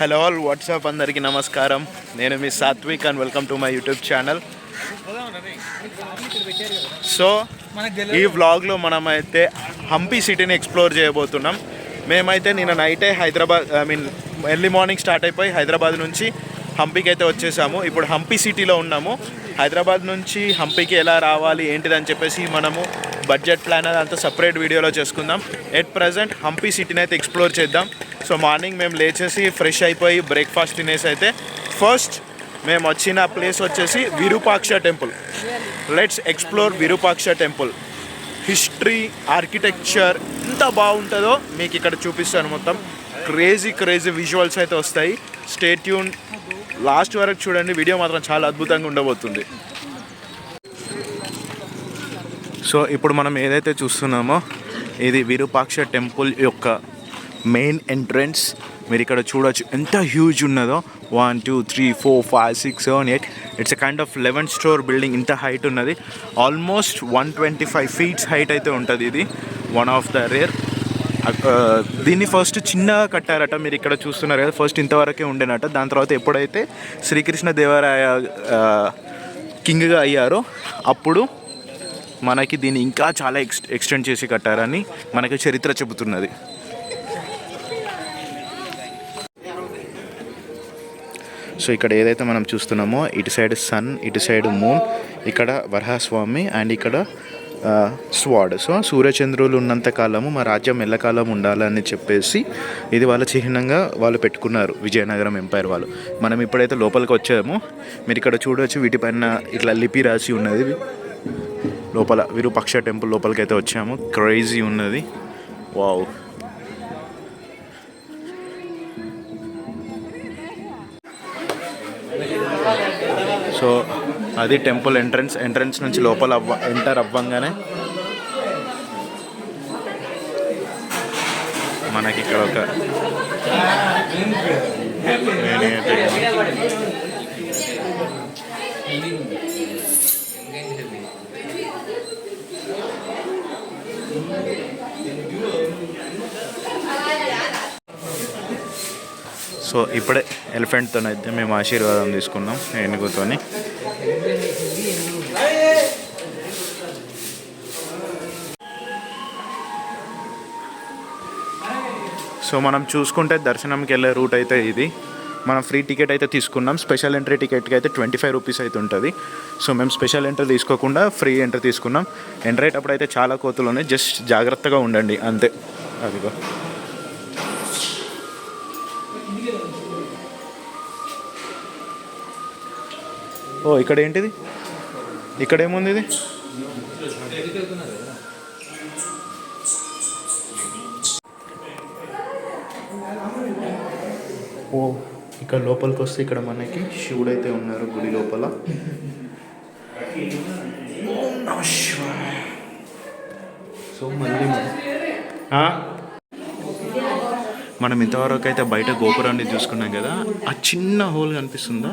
Hello all WhatsApp అందరికీ నమస్కారం. నేను మీ Satvik and welcome to my YouTube channel so ఈ వ్లాగ్లో మనమైతే హంపి సిటీని ఎక్స్ప్లోర్ చేయబోతున్నాం. మేమైతే నిన్న నైటే Hyderabad I mean early morning start అయిపోయి హైదరాబాద్ నుంచి హంపీకి అయితే వచ్చేసాము. ఇప్పుడు హంపి సిటీలో ఉన్నాము. హైదరాబాద్ నుంచి హంపీకి ఎలా రావాలి ఏంటిదని చెప్పేసి మనము బడ్జెట్ ప్లాన్ అదంతా సపరేట్ వీడియోలో చేసుకుందాం. ఎట్ ప్రజెంట్ హంపి సిటీని అయితే ఎక్స్ప్లోర్ చేద్దాం. సో మార్నింగ్ మేము లేచేసి ఫ్రెష్ అయిపోయి బ్రేక్ఫాస్ట్ తినేసి అయితే ఫస్ట్ మేము వచ్చిన ప్లేస్ వచ్చేసి Virupaksha temple let's explore Virupaksha temple history architecture ఎంత బాగుంటుందో మీకు ఇక్కడ చూపిస్తాను మొత్తం. క్రేజీ క్రేజీ విజువల్స్ అయితే వస్తాయి. స్టేట్యూన్ లాస్ట్ వరకు చూడండి వీడియో మాత్రం చాలా అద్భుతంగా ఉండబోతుంది. సో ఇప్పుడు మనం ఏదైతే చూస్తున్నామో ఇది విరూపాక్ష టెంపుల్ యొక్క మెయిన్ ఎంట్రన్స్. మీరు ఇక్కడ చూడొచ్చు ఎంత హ్యూజ్ ఉన్నదో. One two three four five six seven eight it's a kind of eleven store building ఇంత హైట్ ఉన్నది. Almost one twenty five feets height అయితే ఉంటుంది ఇది. వన్ ఆఫ్ ద రేర్ దీన్ని ఫస్ట్ చిన్నగా కట్టారట. మీరు ఇక్కడ చూస్తున్నారు కదా ఫస్ట్ ఇంతవరకే ఉండేనట. దాని తర్వాత ఎప్పుడైతే శ్రీకృష్ణ దేవరాయ కింగ్గా uh, అయ్యారో అప్పుడు మనకి దీన్ని ఇంకా చాలా ఎక్స్ ఎక్స్టెండ్ చేసి కట్టారని మనకి చరిత్ర చెబుతున్నది. సో ఇక్కడ ఏదైతే మనం చూస్తున్నామో ఇటు సైడ్ సన్ ఇటు సైడ్ మూన్ ఇక్కడ వరహస్వామి అండ్ ఇక్కడ స్వాడ్ సో సూర్యచంద్రులు ఉన్నంత కాలము మా రాజ్యం ఎల్లకాలం ఉండాలని చెప్పేసి ఇది వాళ్ళ చిహ్నంగా వాళ్ళు పెట్టుకున్నారు విజయనగరం ఎంపైర్ వాళ్ళు. మనం ఇప్పుడైతే లోపలికి వచ్చామో మీరు ఇక్కడ చూడవచ్చు వీటిపైన ఇట్లా లిపి రాసి ఉన్నది. లోపల విరూపక్ష టెంపుల్ లోపలికి అయితే వచ్చాము. క్రేజీ ఉన్నది. వావ్ సో అది టెంపుల్ ఎంట్రన్స్ ఎంట్రన్స్ నుంచి లోపల అవ్వ ఎంటర్ అవ్వంగానే మనకి ఇక్కడ ఒక సో ఇప్పుడే ఎలిఫెంట్తో అయితే మేము ఆశీర్వాదం తీసుకున్నాం ఏనుగుతోని. సో మనం చూసుకుంటే దర్శనంకి వెళ్ళే రూట్ అయితే ఇది. మనం ఫ్రీ టికెట్ అయితే తీసుకున్నాం. స్పెషల్ ఎంట్రీ టికెట్కి అయితే ట్వంటీ ఫైవ్ రూపీస్ అయితే ఉంటుంది. సో మేము స్పెషల్ ఎంట్రీ తీసుకోకుండా ఫ్రీ ఎంట్రీ తీసుకున్నాం. ఎంటర్ అయ్యేటప్పుడు అయితే చాలా కోతులు ఉన్నాయి. జస్ట్ జాగ్రత్తగా ఉండండి. అంతే. అదిగో. ఓ ఇక్కడ ఏంటిది? ఇక్కడ ఏముంది ఇది? ఓ ఇక్కడ లోపలికి వస్తే ఇక్కడ మనకి శివుడు అయితే ఉన్నారు గుడి లోపల. సో మళ్ళీ మనం- ఇంతవరకు అయితే బయట గోపురాన్ని చూసుకున్నాం కదా ఆ చిన్న హోల్ కనిపిస్తుందా?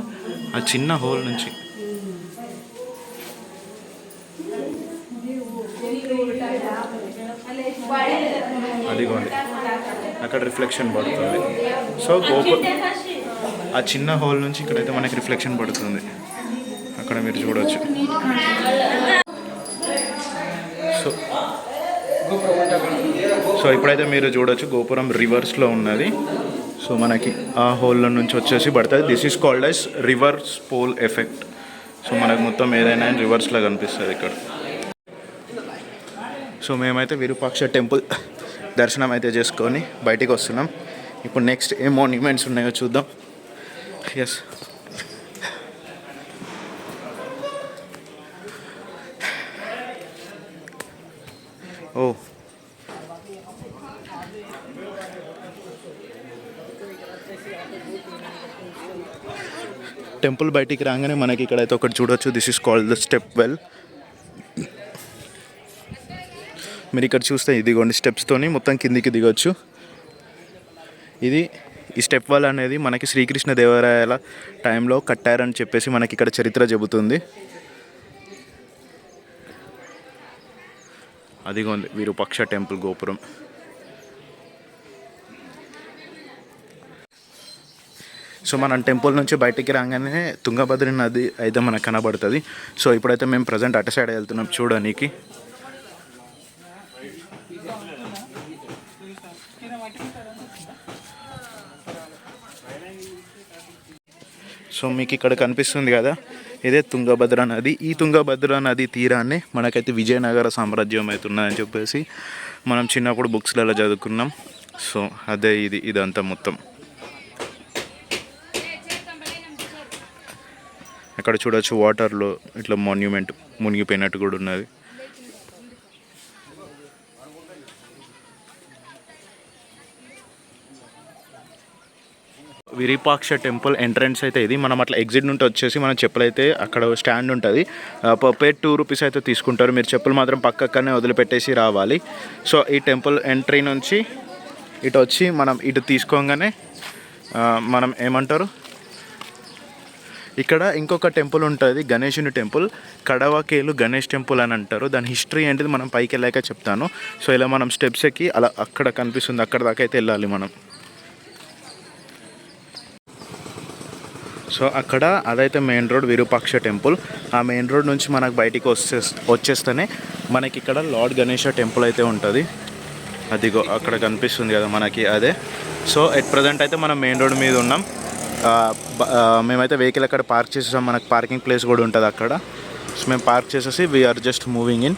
ఆ చిన్న హోల్ నుంచి. అదిగోండి. అక్కడ రిఫ్లెక్షన్ పడుతుంది. సో గోపురం ఆ చిన్న హోల్ నుంచి ఇక్కడైతే మనకి రిఫ్లెక్షన్ పడుతుంది. అక్కడ మీరు చూడవచ్చు సో సో ఇప్పుడైతే మీరు చూడొచ్చు గోపురం రివర్స్లో ఉన్నది. సో మనకి ఆ హోల్లో నుంచి వచ్చేసి పడుతుంది. This is called as reverse pole effect so మనకు మొత్తం ఏదైనా రివర్స్లో కనిపిస్తుంది ఇక్కడ. సో మేమైతే విరూపాక్ష టెంపుల్ దర్శనం అయితే చేసుకొని బయటికి వస్తున్నాం. ఇప్పుడు నెక్స్ట్ ఏ మాన్యుమెంట్స్ ఉన్నాయో చూద్దాం. ఎస్ ఓ. టెంపుల్ బయటికి రాగానే మనకి ఇక్కడైతే ఒకటి చూడొచ్చు. This is called the step well మీరు ఇక్కడ చూస్తే ఇదిగోండి స్టెప్స్తోని మొత్తం కిందికి దిగొచ్చు. ఇది ఈ స్టెప్ వెల్ అనేది మనకి శ్రీకృష్ణ దేవరాయల టైంలో కట్టారని చెప్పేసి మనకి ఇక్కడ చరిత్ర చెబుతుంది. అదిగోంది విరూపాక్ష టెంపుల్ గోపురం. సో మనం టెంపుల్ నుంచి బయటికి రాగానే తుంగభద్రి నది అయితే మనకు కనబడుతుంది. సో ఇప్పుడైతే మేము ప్రజెంట్ అటు సైడ్ వెళ్తున్నాం చూడడానికి. సో మీకు ఇక్కడ కనిపిస్తుంది కదా ఇదే తుంగభద్ర నది. ఈ తుంగభద్ర నది తీరాన్ని మనకైతే విజయనగర సామ్రాజ్యం అవుతున్నదని చెప్పేసి మనం చిన్నప్పుడు బుక్స్లలో చదువుకున్నాం. సో అదే ఇది ఇదంతా మొత్తం. అక్కడ చూడొచ్చు వాటర్లో ఇట్లా మాన్యుమెంట్ మునిగిపోయినట్టు కూడా ఉన్నది. విరూపాక్ష టెంపుల్ ఎంట్రన్స్ అయితే ఇది. మనం అట్లా ఎగ్జిట్ నుండి వచ్చేసి మనం చెప్పులైతే అక్కడ స్టాండ్ ఉంటుంది. పర్ పేర్ టూ రూపీస్ అయితే తీసుకుంటారు. మీరు చెప్పులు మాత్రం పక్కనే వదిలిపెట్టేసి రావాలి. సో ఈ టెంపుల్ ఎంట్రీ నుంచి ఇటు వచ్చి మనం ఇటు తీసుకోగానే మనం ఏమంటారు? ఇక్కడ ఇంకొక టెంపుల్ ఉంటుంది గణేషుని టెంపుల్. కడవకేలు గణేష్ టెంపుల్ అని అంటారు. దాని హిస్టరీ ఏంటిది మనం పైకి వెళ్ళాక చెప్తాను. సో ఇలా మనం స్టెప్స్ ఎక్కి అలా అక్కడ కనిపిస్తుంది. అక్కడ దాకా అయితే వెళ్ళాలి మనం. సో అక్కడ అదైతే మెయిన్ రోడ్ విరూపాక్ష టెంపుల్. ఆ మెయిన్ రోడ్ నుంచి మనకు బయటికి వచ్చే వచ్చేస్తేనే మనకి ఇక్కడ లార్డ్ గణేష టెంపుల్ అయితే ఉంటుంది. అదిగో అక్కడ కనిపిస్తుంది కదా మనకి అదే. సో ఎట్ ప్రజెంట్ అయితే మనం మెయిన్ రోడ్ మీద ఉన్నాం. మేమైతే వెహికల్ అక్కడ పార్క్ చేసేసాం. మనకు పార్కింగ్ ప్లేస్ కూడా ఉంటుంది అక్కడ. సో మేము పార్క్ చేసేసి వీఆర్ జస్ట్ మూవింగ్ ఇన్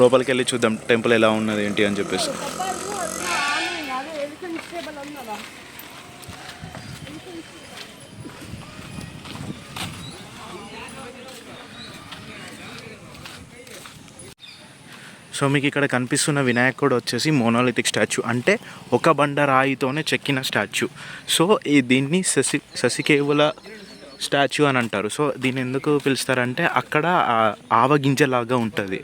లోపలికి వెళ్ళి చూద్దాం టెంపుల్ ఎలా ఉన్నది ఏంటి అని చెప్పేసి. సో మీకు ఇక్కడ కనిపిస్తున్న వినాయకుడు వచ్చేసి మోనోలిథిక్ స్టాచ్యూ. అంటే ఒక బండ రాయితోనే చెక్కిన స్టాచ్యూ. సో ఈ దీన్ని శశి శశికేవుల స్టాచ్యూ అని అంటారు. సో దీన్ని ఎందుకు పిలుస్తారంటే అక్కడ ఆవగింజలాగా ఉంటుంది.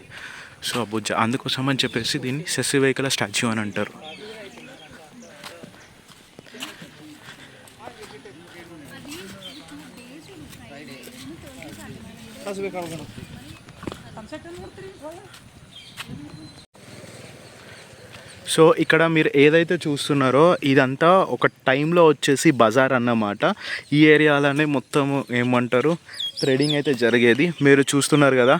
సో బుజ్జ అందుకోసం అని చెప్పేసి దీన్ని శశివేకుల స్టాచ్యూ అని అంటారు. సో ఇక్కడ మీరు ఏదైతే చూస్తున్నారో ఇదంతా ఒక టైంలో వచ్చేసి బజార్ అన్నమాట. ఈ ఏరియాలోనే మొత్తం ఏమంటారు? ట్రేడింగ్ అయితే జరిగేది. మీరు చూస్తున్నారు కదా?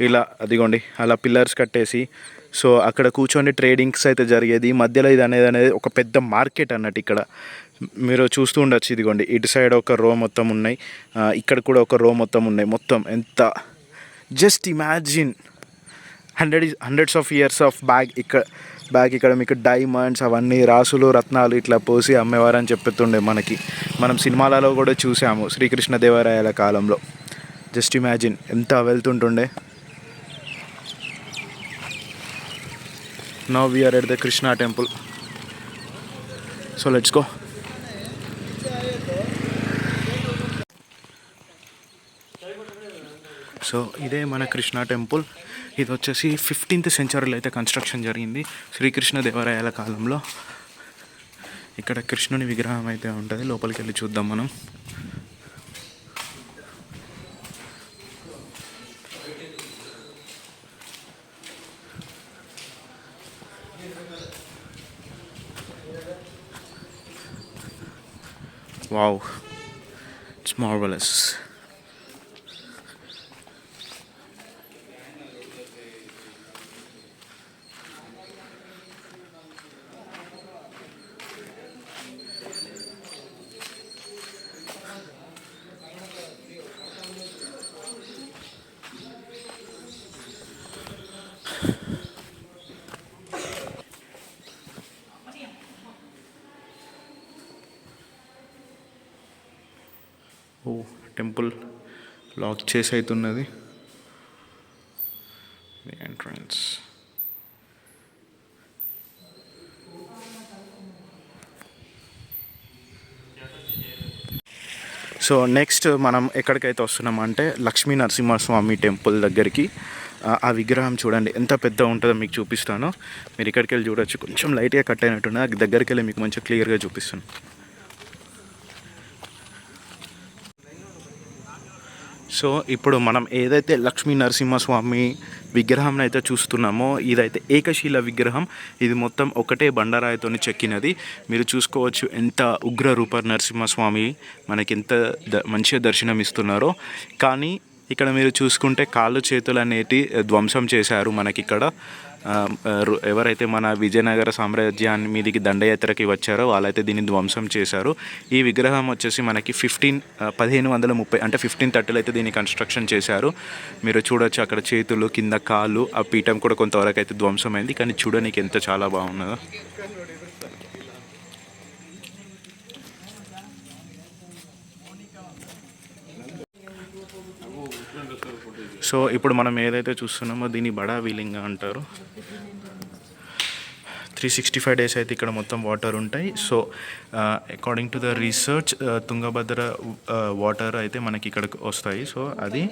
ఇలా అదిగోండి అలా పిల్లర్స్ కట్టేసి. సో అక్కడ కూర్చొని ట్రేడింగ్స్ అయితే జరిగేది. మధ్యలో ఇది అనేది అనేది ఒక పెద్ద మార్కెట్ అన్నట్టు ఇక్కడ. మీరు చూస్తూ ఉండొచ్చు ఇదిగోండి. ఇటు సైడ్ ఒక రో మొత్తం ఉన్నాయి. ఇక్కడ కూడా ఒక రో మొత్తం ఉన్నాయి. మొత్తం ఎంత? Just imagine hundred hundreds of years of bag ఇక్కడ బ్యాగ్ ఇక్కడ మీకు డైమండ్స్ అవన్నీ రాసులు రత్నాలు ఇట్లా పోసి అమ్మేవారని చెప్తుండే మనకి. మనం సినిమాలలో కూడా చూసాము శ్రీకృష్ణదేవరాయల కాలంలో. జస్ట్ ఇమాజిన్ ఎంత వెళ్తుంటుండే. Now we are at the Krishna temple so let's go so ఇదే మన కృష్ణా టెంపుల్ ఇది వచ్చేసి ఫిఫ్టీన్త్ సెంచరీలో అయితే కన్స్ట్రక్షన్ జరిగింది. శ్రీకృష్ణ దేవరాయల కాలంలో ఇక్కడ కృష్ణుని విగ్రహం అయితే ఉంటుంది. లోపలికి వెళ్ళి చూద్దాం మనం. వావ్. ఇట్స్ మార్వలస్ ఓ టెంపుల్ లాక్ చేసి అవుతున్నది. ఎంట్రన్స్ సో నెక్స్ట్ మనం ఎక్కడికైతే వస్తున్నామంటే లక్ష్మీ నరసింహస్వామి టెంపుల్ దగ్గరికి. ఆ- విగ్రహం చూడండి ఎంత పెద్ద ఉంటుందో మీకు చూపిస్తాను. మీరు ఇక్కడికి వెళ్ళి చూడొచ్చు. కొంచెం లైట్గా కట్ అయినట్టున్నది. అది దగ్గరికి వెళ్ళి మీకు మంచిగా క్లియర్గా చూపిస్తాను. సో ఇప్పుడు మనం ఏదైతే లక్ష్మీ నరసింహస్వామి విగ్రహం అయితే చూస్తున్నామో ఇదైతే ఏకశీల విగ్రహం. ఇది మొత్తం ఒకటే బండరాయితో చెక్కినది. మీరు చూసుకోవచ్చు ఎంత ఉగ్ర రూప నరసింహస్వామి మనకి ఎంత ద మంచిగా దర్శనం ఇస్తున్నారో కానీ ఇక్కడ మీరు చూసుకుంటే కాళ్ళు చేతులు అనేటి ధ్వంసం చేశారు మనకి ఇక్కడ ఎవరైతే మన విజయనగర సామ్రాజ్యాన్ని మీదికి దండయాత్రకి వచ్చారో వాళ్ళైతే దీన్ని ధ్వంసం చేశారు. ఈ విగ్రహం వచ్చేసి మనకి ఫిఫ్టీన్ పదిహేను వందల ముప్పై అంటే ఫిఫ్టీన్ థర్టీలో అయితే దీన్ని కన్స్ట్రక్షన్ చేశారు. మీరు చూడొచ్చు అక్కడ చేతులు కింద కాళ్ళు ఆ పీఠం కూడా కొంతవరకు అయితే ధ్వంసమైంది. కానీ చూడడానికి ఎంత చాలా బాగున్నదో. సో ఇప్పుడు మనం ఏదైతే చూస్తున్నామో దీన్ని బడా వీలింగ్ అంటారు. త్రీ సిక్స్టీ ఫైవ్ డేస్ అయితే ఇక్కడ మొత్తం వాటర్ ఉంటాయి. So according to the research Tungabhadra water అయితే మనకి ఇక్కడ వస్తాయి. సో అది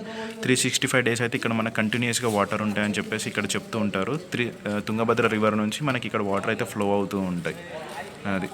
త్రీ సిక్స్టీ ఫైవ్ డేస్ అయితే ఇక్కడ మనకు కంటిన్యూస్గా వాటర్ ఉంటాయని చెప్పేసి ఇక్కడ చెప్తూ ఉంటారు. త్రీ తుంగభద్ర రివర్ నుంచి మనకి ఇక్కడ వాటర్ అయితే ఫ్లో అవుతూ ఉంటాయి. అది.